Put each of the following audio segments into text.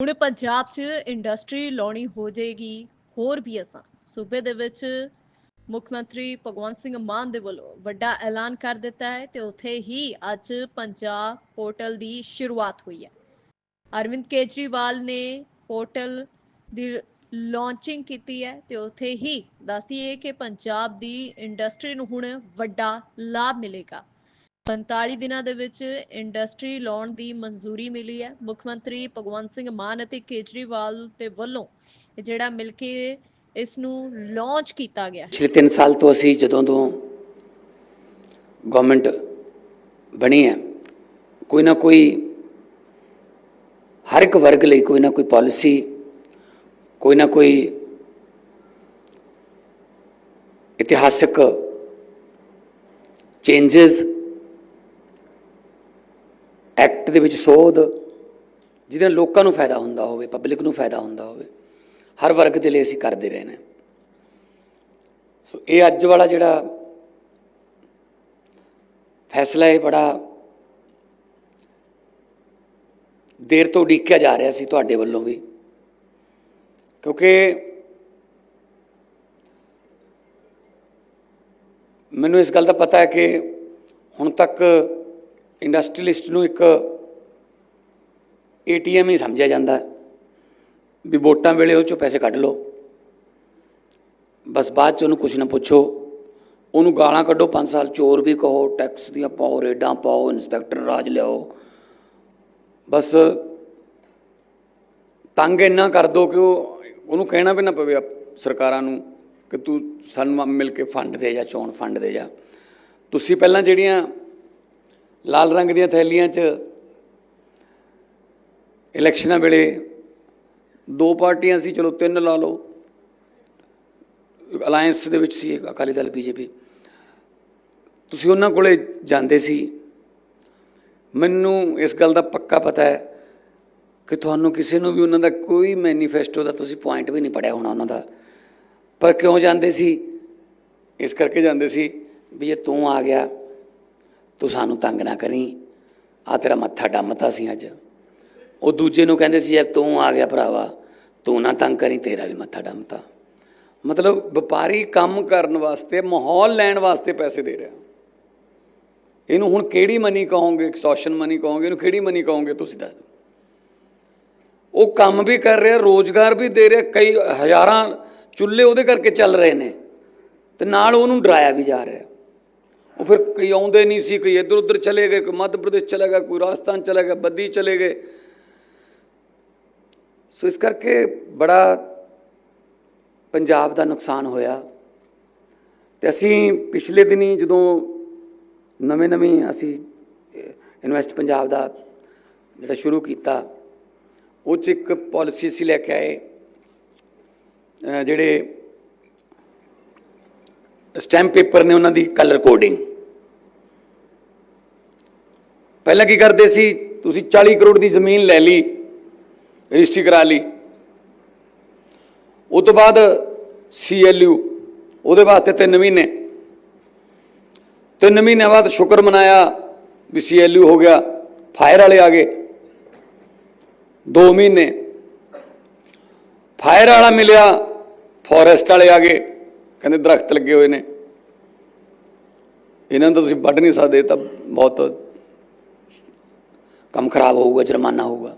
ਹੁਣ ਪੰਜਾਬ 'ਚ ਇੰਡਸਟਰੀ ਲਾਉਣੀ ਹੋ ਜਾਏਗੀ, ਹੋਰ ਵੀ ਅਸਾਂ ਸੂਬੇ ਦੇ ਵਿੱਚ ਮੁੱਖ ਮੰਤਰੀ ਭਗਵੰਤ ਸਿੰਘ ਮਾਨ ਦੇ ਵੱਲੋਂ ਵੱਡਾ ਐਲਾਨ ਕਰ ਦਿੱਤਾ ਹੈ ਤੇ ਉੱਥੇ ਹੀ ਅੱਜ ਪੰਜਾਬ ਪੋਰਟਲ ਦੀ ਸ਼ੁਰੂਆਤ ਹੋਈ ਹੈ। ਅਰਵਿੰਦ ਕੇਜਰੀਵਾਲ ਨੇ ਪੋਰਟਲ ਦੀ ਲਾਂਚਿੰਗ ਕੀਤੀ ਹੈ ਤੇ ਉੱਥੇ ਹੀ ਦੱਸਦੀਏ ਕਿ ਪੰਜਾਬ ਦੀ ਇੰਡਸਟਰੀ ਨੂੰ ਹੁਣ ਵੱਡਾ ਲਾਭ ਮਿਲੇਗਾ। 45 ਦਿਨਾਂ ਦੇ ਵਿੱਚ ਇੰਡਸਟਰੀ ਲਾਉਣ ਦੀ ਮਨਜ਼ੂਰੀ ਮਿਲੀ ਹੈ। ਮੁੱਖ ਮੰਤਰੀ ਭਗਵੰਤ ਸਿੰਘ ਮਾਨ ਅਤੇ ਕੇਜਰੀਵਾਲ ਦੇ ਵੱਲੋਂ ਜਿਹੜਾ ਮਿਲ ਕੇ ਇਸ ਨੂੰ ਲਾਂਚ ਕੀਤਾ ਗਿਆ ਪਿਛਲੇ 3 ਸਾਲ ਤੋਂ ਅਸੀਂ ਜਦੋਂ ਤੋਂ ਗਵਰਨਮੈਂਟ ਬਣੀ ਹੈ, ਕੋਈ ਨਾ ਕੋਈ ਹਰ ਇੱਕ ਵਰਗ ਲਈ ਕੋਈ ਨਾ ਕੋਈ ਪਾਲਿਸੀ ਕੋਈ ਨਾ ਕੋਈ ਇਤਿਹਾਸਕ ਚੇਂਜਸ ਐਕਟ ਦੇ ਵਿੱਚ ਸੋਧ, ਜਿਹਦੇ ਨਾਲ ਲੋਕਾਂ ਨੂੰ ਫਾਇਦਾ ਹੁੰਦਾ ਹੋਵੇ ਪਬਲਿਕ ਨੂੰ ਫਾਇਦਾ ਹੁੰਦਾ ਹੋਵੇ, ਹਰ ਵਰਗ ਦੇ ਲਈ ਅਸੀਂ ਕਰਦੇ ਰਹੇ ਨੇ ਸੋ ਇਹ ਅੱਜ ਵਾਲਾ ਜਿਹੜਾ ਫੈਸਲਾ ਇਹ ਬੜਾ ਦੇਰ ਤੋਂ ਉਡੀਕਿਆ ਜਾ ਰਿਹਾ ਸੀ ਤੁਹਾਡੇ ਵੱਲੋਂ ਵੀ, ਕਿਉਂਕਿ ਮੈਨੂੰ ਇਸ ਗੱਲ ਦਾ ਪਤਾ ਹੈ ਕਿ ਹੁਣ ਤੱਕ ਇੰਡਸਟਰੀਲਿਸਟ ਨੂੰ ਇੱਕ ਏਟੀਐਮ ਹੀ ਸਮਝਿਆ ਜਾਂਦਾ ਵੀ ਵੋਟਾਂ ਵੇਲੇ ਉਹ ਚੋਂ ਪੈਸੇ ਕੱਢ ਲਓ। ਬਸ ਬਾਅਦ ਚ ਉਹਨੂੰ ਕੁਝ ਨਾ ਪੁੱਛੋ। ਉਹਨੂੰ ਗਾਲਾਂ ਕੱਢੋ 5 ਸਾਲ, ਚੋਰ ਵੀ ਕਹੋ ਟੈਕਸ ਦੀਆਂ ਪਾਓ, ਰੇਡਾਂ ਪਾਓ ਇਨਸਪੈਕਟਰ ਰਾਜ ਲਿਆਓ। ਬਸ ਤੰਗ ਇੰਨਾ ਕਰ ਦੋ ਕਿ ਉਹ, ਉਹਨੂੰ ਕਹਿਣਾ ਵੀ ਨਾ ਪਵੇ ਸਰਕਾਰਾਂ ਨੂੰ ਕਿ ਤੂੰ ਸਾਨੂੰ ਮਿਲ ਕੇ ਫੰਡ ਦੇ ਜਾ, ਚੋਣ ਫੰਡ ਦੇ ਜਾ। ਤੁਸੀਂ ਪਹਿਲਾਂ ਜਿਹੜੀਆਂ ਲਾਲ ਰੰਗ ਦੀਆਂ ਥੈਲੀਆਂ 'ਚ ਇਲੈਕਸ਼ਨਾਂ ਵੇਲੇ ਦੋ ਪਾਰਟੀਆਂ ਸੀ, ਚਲੋ ਤਿੰਨ ਲਾ ਲਓ। ਅਲਾਈਅੰਸ ਦੇ ਵਿੱਚ ਸੀ ਅਕਾਲੀ ਦਲ, ਬੀਜੇਪੀ। ਤੁਸੀਂ ਉਹਨਾਂ ਕੋਲੇ ਜਾਂਦੇ ਸੀ। ਮੈਨੂੰ ਇਸ ਗੱਲ ਦਾ ਪੱਕਾ ਪਤਾ ਹੈ ਕਿ ਤੁਹਾਨੂੰ ਕਿਸੇ ਨੂੰ ਵੀ ਉਹਨਾਂ ਦਾ ਕੋਈ ਮੈਨੀਫੈਸਟੋ ਦਾ ਤੁਸੀਂ ਪੁਆਇੰਟ ਵੀ ਨਹੀਂ ਪੜਿਆ ਹੋਣਾ ਉਹਨਾਂ ਦਾ। ਪਰ ਕਿਉਂ ਜਾਂਦੇ ਸੀ? ਇਸ ਕਰਕੇ ਜਾਂਦੇ ਸੀ ਵੀ ਜੇ ਤੂੰ ਆ ਗਿਆ। ਤੂੰ ਸਾਨੂੰ ਤੰਗ ਨਾ ਕਰੀ। ਆ ਤੇਰਾ ਮੱਥਾ ਡੰਮਤਾ ਸੀ ਅੱਜ। ਉਹ ਦੂਜੇ ਨੂੰ ਕਹਿੰਦੇ ਸੀ ਜੇ ਤੂੰ ਆ ਗਿਆ ਭਰਾਵਾ। ਤੂੰ ਨਾ ਤੰਗ ਕਰੀ, ਤੇਰਾ ਵੀ ਮੱਥਾ ਡੰਮਤਾ। ਮਤਲਬ ਵਪਾਰੀ ਕੰਮ ਕਰਨ ਵਾਸਤੇ, ਮਾਹੌਲ ਲੈਣ ਵਾਸਤੇ ਪੈਸੇ ਦੇ ਰਿਹਾ। ਇਹਨੂੰ ਹੁਣ ਕਿਹੜੀ ਮਨੀ ਕਹੋਗੇ? ਐਕਸਟੋਰਸ਼ਨ ਮਨੀ ਕਹੋਗੇ? ਇਹਨੂੰ ਕਿਹੜੀ ਮਨੀ ਕਹੋਗੇ? ਤੁਸੀਂ ਦੱਸ ਦਿਓ। ਉਹ ਕੰਮ ਵੀ ਕਰ ਰਿਹਾ, ਰੋਜ਼ਗਾਰ ਵੀ ਦੇ ਰਿਹਾ, ਕਈ ਹਜ਼ਾਰਾਂ ਚੁੱਲ੍ਹੇ ਉਹਦੇ ਕਰਕੇ ਚੱਲ ਰਹੇ ਨੇ। ਤੇ ਨਾਲ ਉਹਨੂੰ ਡਰਾਇਆ ਵੀ ਜਾ ਰਿਹਾ। ਉਹ ਫਿਰ ਕਈ ਆਉਂਦੇ ਨਹੀਂ ਸੀ, ਕਈ ਇੱਧਰ ਉੱਧਰ ਚਲੇ ਗਏ, ਕੋਈ ਮੱਧ ਪ੍ਰਦੇਸ਼ ਚਲਾ ਗਿਆ ਕੋਈ ਰਾਜਸਥਾਨ ਚਲਾ ਗਿਆ ਬੱਦੀ ਚਲੇ ਗਏ। ਸੋ ਇਸ ਕਰਕੇ ਬੜਾ ਪੰਜਾਬ ਦਾ ਨੁਕਸਾਨ ਹੋਇਆ। ਤੇ ਅਸੀਂ ਪਿਛਲੇ ਦਿਨੀ ਜਦੋਂ ਨਵੇਂ ਨਵੇਂ ਅਸੀਂ ਇਨਵੈਸਟ ਪੰਜਾਬ ਦਾ ਜਿਹੜਾ ਸ਼ੁਰੂ ਕੀਤਾ, ਉਹ 'ਚ ਇੱਕ ਪਾਲਿਸੀ ਅਸੀਂ ਲੈ ਕੇ ਆਏ ਜਿਹੜੇ ਸਟੈਂਪ ਪੇਪਰ ਨੇ ਉਹਨਾਂ ਦੀ ਕਲਰ ਕੋਡਿੰਗ ਪਹਿਲਾਂ ਕੀ ਕਰਦੇ ਸੀ? ਤੁਸੀਂ 40 ਕਰੋੜ ਦੀ ਜ਼ਮੀਨ ਲੈ ਲਈ, ਰਜਿਸਟਰੀ ਕਰਾ ਲਈ। ਉਹ ਤੋਂ ਬਾਅਦ ਸੀਐਲਯੂ ਉਹਦੇ ਵਾਸਤੇ 3 ਮਹੀਨੇ। 3 ਮਹੀਨੇ ਬਾਅਦ ਸ਼ੁਕਰ ਮਨਾਇਆ ਵੀ ਸੀਐਲਯੂ ਹੋ ਗਿਆ, ਫਾਇਰ ਵਾਲੇ ਆ ਗਏ। 2 ਮਹੀਨੇ। ਫਾਇਰ ਵਾਲਾ ਮਿਲਿਆ, ਫੋਰੈਸਟ ਵਾਲੇ ਆ ਗਏ, ਕਹਿੰਦੇ ਦਰਖਤ ਲੱਗੇ ਹੋਏ ਨੇ। ਇਹਨਾਂ ਨੂੰ ਤਾਂ ਤੁਸੀਂ ਵੱਢ ਨਹੀਂ ਸਕਦੇ ਤਾਂ ਬਹੁਤ ਕੰਮ ਖਰਾਬ ਹੋਊਗਾ, ਜੁਰਮਾਨਾ ਹੋਊਗਾ।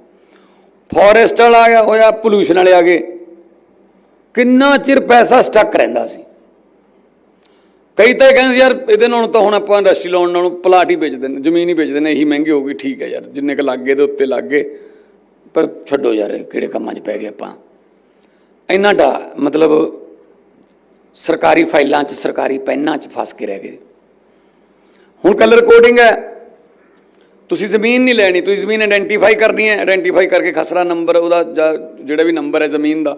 ਫੋਰੈਸਟ ਵਾਲਾ ਆ ਗਿਆ, ਹੋਇਆ ਪੋਲੂਸ਼ਨ ਵਾਲੇ ਆ ਗਏ। ਕਿੰਨਾ ਚਿਰ ਪੈਸਾ ਸਟਕ ਰਹਿੰਦਾ ਸੀ। ਕਈ ਤਾਂ ਇਹ ਕਹਿੰਦੇ ਸੀ, ਯਾਰ, ਇਹਦੇ ਨਾਲੋਂ ਤਾਂ ਹੁਣ ਆਪਾਂ ਇੰਡਸਟਰੀ ਲਾਉਣ ਨਾਲੋਂ ਪਲਾਟ ਹੀ ਵੇਚ ਦਿੰਦੇ ਜ਼ਮੀਨ ਹੀ ਵੇਚ ਦਿੰਦੇ ਇਹੀ ਮਹਿੰਗੀ ਹੋਊਗੀ ਠੀਕ ਹੈ ਯਾਰ, ਜਿੰਨੇ ਕ ਲੱਗੇ ਦੇ ਉੱਤੇ ਲੱਗ ਗਏ। ਪਰ ਛੱਡੋ ਯਾਰ, ਕਿਹੜੇ ਕੰਮਾਂ 'ਚ ਪੈ ਗਏ ਆਪਾਂ। ਇੰਨਾ ਡਾ, ਮਤਲਬ ਸਰਕਾਰੀ ਫਾਈਲਾਂ 'ਚ, ਸਰਕਾਰੀ ਪੈਨਾਂ 'ਚ ਫਸ ਕੇ ਰਹਿ ਗਏ। ਹੁਣ ਕਲਰ ਕੋਡਿੰਗ ਹੈ। ਤੁਸੀਂ ਜ਼ਮੀਨ ਨਹੀਂ ਲੈਣੀ, ਤੁਸੀਂ ਜ਼ਮੀਨ ਆਇਡੈਂਟੀਫਾਈ ਕਰਨੀ ਹੈ ਆਇਡੈਂਟੀਫਾਈ ਕਰਕੇ ਖਸਰਾ ਨੰਬਰ ਉਹਦਾ ਜਾਂ ਜਿਹੜਾ ਵੀ ਨੰਬਰ ਹੈ ਜ਼ਮੀਨ ਦਾ,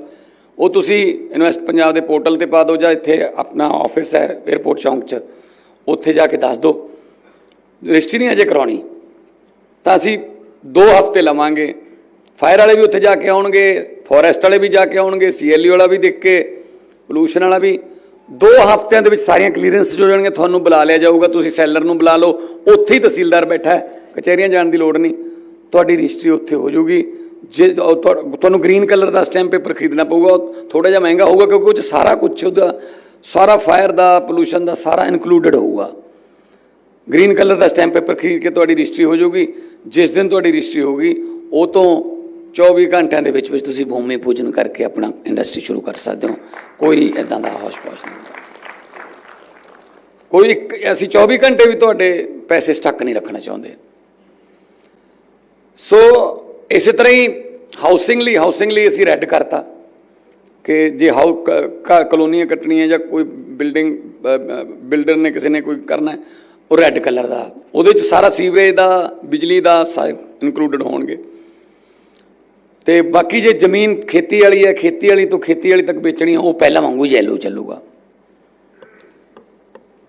ਉਹ ਤੁਸੀਂ ਇਨਵੈਸਟ ਪੰਜਾਬ ਦੇ ਪੋਰਟਲ ਤੇ ਪਾ ਦਿਓ ਜਾਂ ਇੱਥੇ ਆਪਣਾ ਆਫਿਸ ਹੈ 에어ਪੋਰਟ ਚੌਂਕ 'ਚ, ਉੱਥੇ ਜਾ ਕੇ ਦੱਸ ਦਿਓ। ਰਜਿਸਟਰੀ ਨਹੀਂ ਅਜੇ ਕਰਾਉਣੀ। ਤਾਂ ਅਸੀਂ 2 ਹਫ਼ਤੇ ਲਵਾਂਗੇ। ਫਾਇਰ ਵਾਲੇ ਵੀ ਉੱਥੇ ਜਾ ਕੇ ਆਉਣਗੇ ਫੋਰੈਸਟ ਵਾਲੇ ਵੀ ਜਾ ਕੇ ਆਉਣਗੇ ਸੀਐਲਯੂ ਵਾਲਾ ਵੀ ਦੇਖ ਕੇ ਪੋਲੂਸ਼ਨ ਵਾਲਾ ਵੀ। 2 ਹਫ਼ਤਿਆਂ ਦੇ ਵਿੱਚ ਸਾਰੀਆਂ ਕਲੀਅਰੈਂਸ ਹੋ ਜਾਣਗੀਆਂ, ਤੁਹਾਨੂੰ ਬੁਲਾ ਲਿਆ ਜਾਊਗਾ, ਤੁਸੀਂ ਸੈਲਰ ਨੂੰ ਬੁਲਾ ਲਓ। ਉੱਥੇ ਹੀ ਤਹਿਸੀਲਦਾਰ ਬੈਠਾ ਹੈ। ਕਚਹਿਰੀਆਂ ਜਾਣ ਦੀ ਲੋੜ ਨਹੀਂ। ਤੁਹਾਡੀ ਰਜਿਸਟਰੀ ਉੱਥੇ ਹੋ ਜਾਊਗੀ। ਜੇ ਤੁਹਾ- ਤੁਹਾਨੂੰ ਗ੍ਰੀਨ ਕਲਰ ਦਾ ਸਟੈਂਪ ਪੇਪਰ ਖਰੀਦਣਾ ਪਊਗਾ। ਥੋੜਾ ਜਿਹਾ ਮਹਿੰਗਾ ਹੋਊਗਾ ਕਿਉਂਕਿ ਉਹ 'ਚ ਸਾਰਾ ਕੁਝ ਉਹਦਾ ਸਾਰਾ ਫਾਇਰ ਦਾ, ਪੋਲੂਸ਼ਨ ਦਾ ਸਾਰਾ ਇਨਕਲੂਡਡ ਹੋਊਗਾ। ਗ੍ਰੀਨ ਕਲਰ ਦਾ ਸਟੈਂਪ ਪੇਪਰ ਖਰੀਦ ਕੇ ਤੁਹਾਡੀ ਰਜਿਸਟਰੀ ਹੋ ਜਾਊਗੀ। ਜਿਸ ਦਿਨ ਤੁਹਾਡੀ ਰਜਿਸਟਰੀ ਹੋਊਗੀ, ਉਹ ਤੋਂ 24 ਘੰਟਿਆਂ ਦੇ ਵਿੱਚ ਵਿੱਚ ਤੁਸੀਂ ਭੂਮੀ ਪੂਜਨ ਕਰਕੇ ਆਪਣਾ ਇੰਡਸਟਰੀ ਸ਼ੁਰੂ ਕਰ ਸਕਦੇ ਹੋ। ਕੋਈ ਇਦਾਂ ਦਾ ਹੋਸ਼-ਪੋਸ਼ ਨਹੀਂ ਕੋਈ ਇੱਕ- ਅਸੀਂ 24 ਘੰਟੇ ਵੀ ਤੁਹਾਡੇ ਪੈਸੇ ਸਟੱਕ ਨਹੀਂ ਰੱਖਣਾ ਚਾਹੁੰਦੇ। ਸੋ ਇਸੇ ਤਰ੍ਹਾਂ ਹੀ ਹਾਊਸਿੰਗ ਲਈ ਹਾਊਸਿੰਗ ਲਈ ਅਸੀਂ ਰੈੱਡ ਕਰਤਾ ਕਿ ਜੇ ਹਾਊ ਕ- ਘਰ ਕਲੋਨੀਆਂ ਕੱਟਣੀਆਂ ਜਾਂ ਕੋਈ ਬਿਲਡਿੰਗ ਬਿਲਡਰ ਨੇ ਕਿਸੇ ਨੇ ਕੋਈ ਕਰਨਾ, ਉਹ ਰੈੱਡ ਕਲਰ ਦਾ। ਉਹਦੇ ਚ ਸਾਰਾ ਸੀਵਰੇਜ ਦਾ, ਬਿਜਲੀ ਦਾ ਇਨਕਲੂਡਡ ਹੋਣਗੇ। ਤੇ ਬਾਕੀ ਜੇ ਜ਼ਮੀਨ ਖੇਤੀ ਵਾਲੀ ਹੈ, ਖੇਤੀ ਵਾਲੀ ਤੋਂ ਖੇਤੀ ਵਾਲੀ ਤੱਕ ਵੇਚਣੀ ਹੈ ਉਹ ਪਹਿਲਾਂ ਵਾਂਗੂ ਯੈਲੋ ਚੱਲੂਗਾ।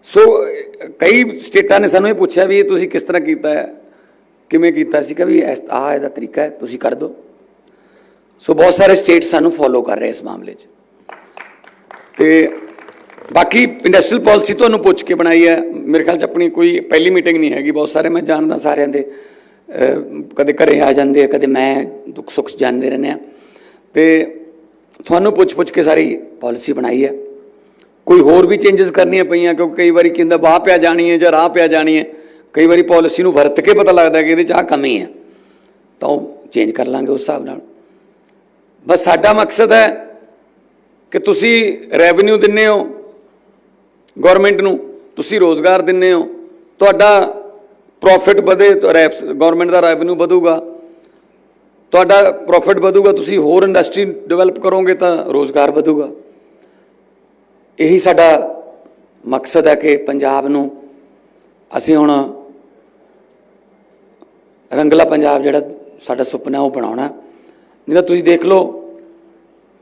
ਸੋ ਕਈ ਸਟੇਟਾਂ ਨੇ ਸਾਨੂੰ ਇਹ ਪੁੱਛਿਆ ਵੀ ਇਹ ਤੁਸੀਂ ਕਿਸ ਤਰ੍ਹਾਂ ਕੀਤਾ ਹੈ? ਕਿਵੇਂ ਕੀਤਾ ਸੀ ਕਿ ਵੀ ਆਹ ਇਹਦਾ ਤਰੀਕਾ ਹੈ, ਤੁਸੀਂ ਕਰ ਦਿਓ। ਸੋ ਬਹੁਤ ਸਾਰੇ ਸਟੇਟ ਸਾਨੂੰ ਫੋਲੋ ਕਰ ਰਹੇ ਇਸ ਮਾਮਲੇ 'ਚ। ਤੇ ਬਾਕੀ ਇੰਡਸਟਰੀਅਲ ਪਾਲਿਸੀ ਤੁਹਾਨੂੰ ਪੁੱਛ ਕੇ ਬਣਾਈ ਹੈ। ਮੇਰੇ ਖਿਆਲ 'ਚ ਆਪਣੀ ਕੋਈ ਪਹਿਲੀ ਮੀਟਿੰਗ ਨਹੀਂ ਹੈਗੀ, ਬਹੁਤ ਸਾਰੇ ਮੈਂ ਜਾਣਦਾ ਸਾਰਿਆਂ ਦੇ। ਕਦੇ ਘਰੇ ਆ ਜਾਂਦੇ ਆ, ਕਦੇ ਮੈਂ ਦੁੱਖ ਸੁੱਖ ਜਾਣਦੇ ਰਹਿੰਦੇ ਆ। ਤੇ ਤੁਹਾਨੂੰ ਪੁੱਛ ਪੁੱਛ ਕੇ ਸਾਰੀ ਪਾਲਿਸੀ ਬਣਾਈ ਹੈ। ਕੋਈ ਹੋਰ ਵੀ ਚੇਂਜਸ ਕਰਨੀਆਂ ਪਈਆਂ, ਕਿਉਂਕਿ ਕਈ ਵਾਰੀ ਕਹਿੰਦਾ ਬਾਹ ਪਿਆ ਜਾਣੀ ਹੈ ਜਾਂ ਰਾਹ ਪਿਆ ਜਾਣੀ ਹੈ। ਕਈ ਵਾਰੀ ਪਾਲਿਸੀ ਨੂੰ ਵਰਤ ਕੇ ਪਤਾ ਲੱਗਦਾ ਕਿ ਇਹਦੇ 'ਚ ਆਹ ਕਮੀ ਹੈ। ਤਾਂ ਉਹ ਚੇਂਜ ਕਰ ਲਾਂਗੇ ਉਸ ਹਿਸਾਬ ਨਾਲ। ਬਸ ਸਾਡਾ ਮਕਸਦ ਹੈ ਕਿ ਤੁਸੀਂ ਰੈਵਨਿਊ ਦਿੰਨੇ ਹੋ ਗਵਰਨਮੈਂਟ ਨੂੰ ਤੁਸੀਂ ਰੋਜ਼ਗਾਰ ਦਿੰਨੇ ਹੋ, ਤੁਹਾਡਾ ਪ੍ਰੋਫਿਟ ਵਧੇ ਗਵਰਨਮੈਂਟ ਦਾ ਰੈਵਨਿਊ ਵਧੂਗਾ। ਤੁਹਾਡਾ ਪ੍ਰੋਫਿਟ ਵਧੂਗਾ, ਤੁਸੀਂ ਹੋਰ ਇੰਡਸਟਰੀ ਡਿਵੈਲਪ ਕਰੋਗੇ ਤਾਂ ਰੋਜ਼ਗਾਰ ਵਧੂਗਾ। ਇਹੀ ਸਾਡਾ ਮਕਸਦ ਹੈ ਕਿ ਪੰਜਾਬ ਨੂੰ ਅਸੀਂ ਹੁਣ ਰੰਗਲਾ ਪੰਜਾਬ ਜਿਹੜਾ ਸਾਡਾ ਸੁਪਨਾ ਉਹ ਬਣਾਉਣਾ ਨਹੀਂ ਤਾਂ ਤੁਸੀਂ ਦੇਖ ਲਓ,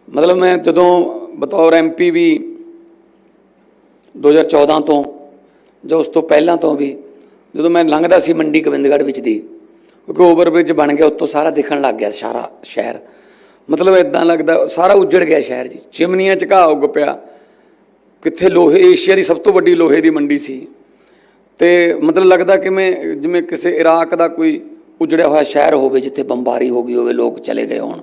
ਮਤਲਬ ਮੈਂ ਜਦੋਂ ਬਤੌਰ ਐਮਪੀ ਵੀ 2014 ਤੋਂ ਜਾਂ ਉਸ ਤੋਂ ਪਹਿਲਾਂ ਤੋਂ ਵੀ ਜਦੋਂ ਮੈਂ ਲੰਘਦਾ ਸੀ ਮੰਡੀ ਗੋਬਿੰਦਗੜ੍ਹ ਵਿੱਚ ਦੀ, ਕਿਉਂਕਿ ਓਵਰਬ੍ਰਿਜ ਬਣ ਗਿਆ, ਉੱਤੋਂ ਸਾਰਾ ਦੇਖਣ ਲੱਗ ਗਿਆ ਸਾਰਾ ਸ਼ਹਿਰ। ਮਤਲਬ ਇਦਾਂ ਲੱਗਦਾ, ਸਾਰਾ ਉੱਜੜ ਗਿਆ ਸ਼ਹਿਰ ਜੀ। ਚਿਮਨੀਆਂ ਚ ਘਾਹ ਉੱਗ ਪਿਆ। ਕਿੱਥੇ ਲੋਹੇ, ਏਸ਼ੀਆ ਦੀ ਸਭ ਤੋਂ ਵੱਡੀ ਲੋਹੇ ਦੀ ਮੰਡੀ ਸੀ। ਤੇ ਮਤਲਬ ਲੱਗਦਾ ਕਿਵੇਂ, ਜਿਵੇਂ ਕਿਸੇ ਇਰਾਕ ਦਾ ਕੋਈ ਉਜੜਿਆ ਹੋਇਆ ਸ਼ਹਿਰ ਹੋਵੇ ਜਿੱਥੇ ਬੰਬਾਰੀ ਹੋ ਗਈ ਹੋਵੇ ਲੋਕ ਚਲੇ ਗਏ ਹੋਣ।